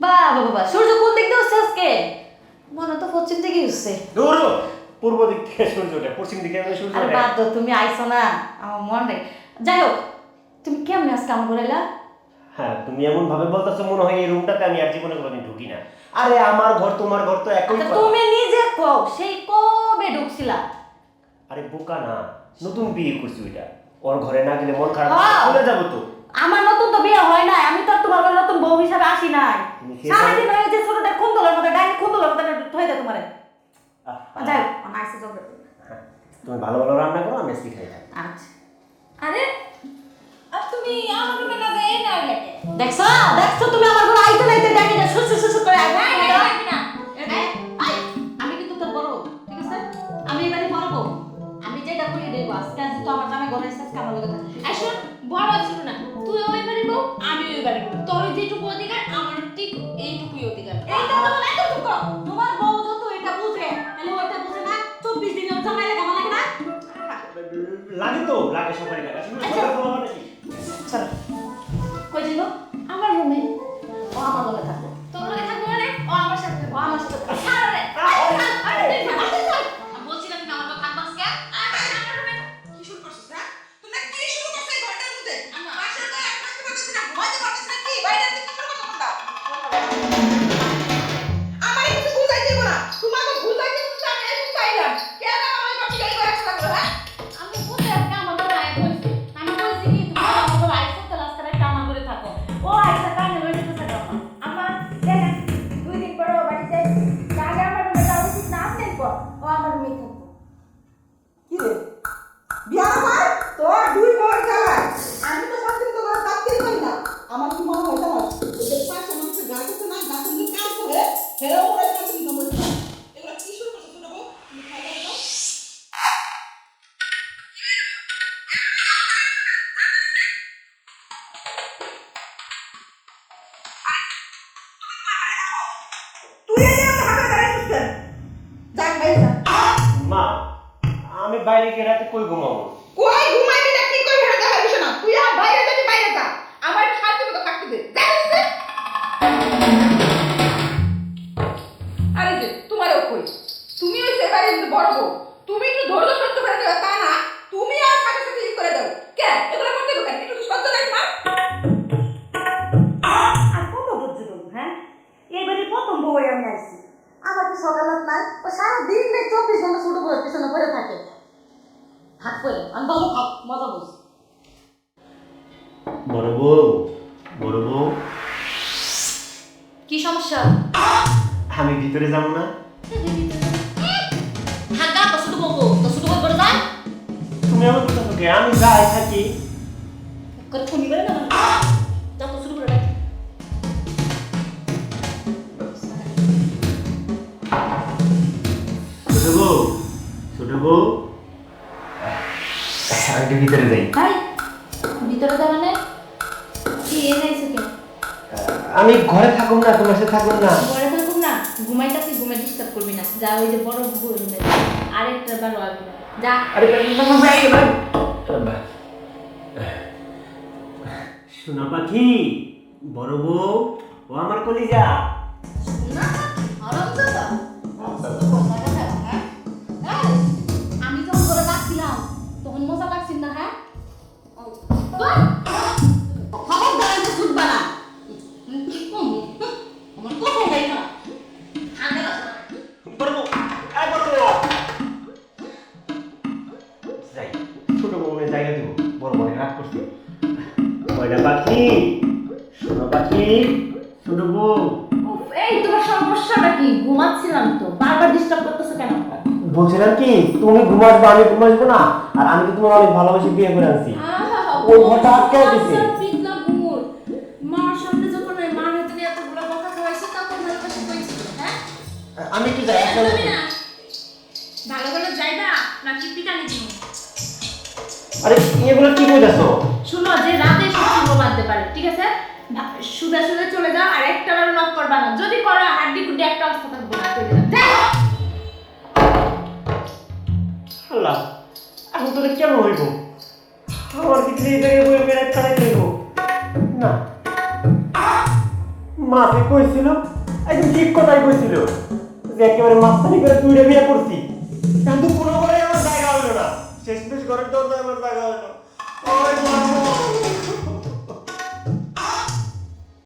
বাবা বাবা সূর্য কোন দিক দিয়ে হচ্ছে আজকে? মনে তো পশ্চিম হচ্ছে দূর পূর্ব দিক থেকে সূর্য ওঠে পশ্চিম দিকে সূর্য আর বাদ দাও তুমি আইছো না আমার মন যাই হোক তুমি কেমন আজকে আমার ঘরে হ্যাঁ তুমি এমন ভাবে বলতেছো মনে হয় এই রুমটাতে আমি আর জীবনে কোনোদিন ঢুকি না। আরে আমার ঘর তোমার ঘর তো একই আচ্ছা। তুমি নিজে কও সেই কবে ঢুকছিলা? আরে বোকা না নতুন বিয়ে করছি ওইটা। ওর ঘরে না গেলে মন খারাপ। চলে যাব তো। আমার নতুন তো বিয়ে হয় না আমি তো আর তোমার ঘরে নতুন বউ হিসাবে আসি তুমি সেই যে ছোটটা খুন্দলের মধ্যে ডাইনি খুন্দলের মধ্যে যায় তোমারে। যাই আমার আসছে চলবে তুমি ভালো ভালো রান্না করো আমি আজকে খাই। আচ্ছা। আরে আর তুমি আমার রুমে না যাই না দেখছ? দেখছ তুমি আমার ঘরে আইতে নাইতে ডাকি না সুসু সুসু করে আই না, আমি কিন্তু তোর বড় ঠিক আছে? আমি এবারে বড় বউ। আমি যেটা বলি দেখব আজকে আজ তো আমার জামাই ঘরে এসে আজকে আমার লগে শোন বড় ছিল না। তুই ওই বাড়ি বউ আমি ওই বাড়ি বউ। তোর যেটুকু অধিকার লাগে তো লাগে সবারই লাগে। আচ্ছা। চলো। কই যাইব আমার রুমে। ও আমার থাকবে তোর লগে থাকব মানে? ও আমার সাথে ও আমার সাথে থাকবে। ছাড় আমার কি মনে হয় জানো ওদের পাশে মানুষের গাছ আছে না গাছের মধ্যে কাজ করে হেরাও ওরা শান্তি তো বলছে এগুলো কি শুরু করছিস ছোট বউ, তুমি খাওয়া দাও তো। তুই এই যে আমাকে হাতে দাঁড়াইছিস কেন? যাক, বাইরে যা। মা, আমি বাইরে গিয়ে রাতে কই ঘুমাবো তা না তুমি আর সাথে সাথে ই করে দাও। কে? এগুলো করতে হবে একটু সহ্য নাই তোমার আর কত বুঝতে হ্যাঁ? এবারে প্রথম বউ আমি আসছি আমার কি সকালত নাই? ও সারা দিন নেই চব্বিশ ঘণ্টা ছোট বউয়ের পিছনে পড়ে থাকে। থাক কইলে আমি ভালো থাক মজা বুঝ বড় বউ বড় বউ। কি সমস্যা? আমি ভিতরে যাব না? কথা তোকে আমি যাই থাকি। করে ফোনি করে না? যা তো শুরু করে ডাক ছোট বউ ছোট বউ। আমি ভিতরে যাই। ভাই ভিতরে যা মানে? কি এ আমি ঘরে থাকুন না তোমার সাথে থাকুন না। ঘরে থাকুক না? ঘুমাইতাছি ঘুমে ডিস্টার্ব করবি না। যা ওই যে বড় রুমে আরেকটা বারো আসবি না। যা আরে সোনা পাখি বড় বউ ও আমার কলিজা আমি যখন করে ডাকছিলাম তখন মজা লাগছিল না হ্যাঁ ছোট এই তোমার সমস্যাটা কি? ঘুমাচ্ছিলাম তো। বারবার ডিস্টার্ব করতেছো কেন? বলছিলাম কি তুমি ঘুমাসবো আমি ঘুমাসবো না। আর আমি তোমার অনেক ভালোবাসি বিয়ে করে আনছি? ওই ঘরটা আটকে দিছে। আমি একটু যাই ভালো ভালো যাইবা নাকি পিটানি দিব আরে এগুলো কি বলতেছো? শুনো যে রাতে সব বাঁধতে পারে ঠিক আছে? সুদা সুদা চলে যাও আর একটা বার নক করবা না। যদি করো, হাড্ডি গুড্ডি একটা অবস্থা থাকবে। আল্লাহ, এখন তোরা কেমন হইব? আমার কি বই হইব না। মাকে কইছিল ঠিক কথাই কইছিল, যে একেবারে মাস্তানি করে তুইটা বিয়ে করছি। কিন্তু কোনো ঘরে আমার জায়গা হলো না। ঘরের দরজা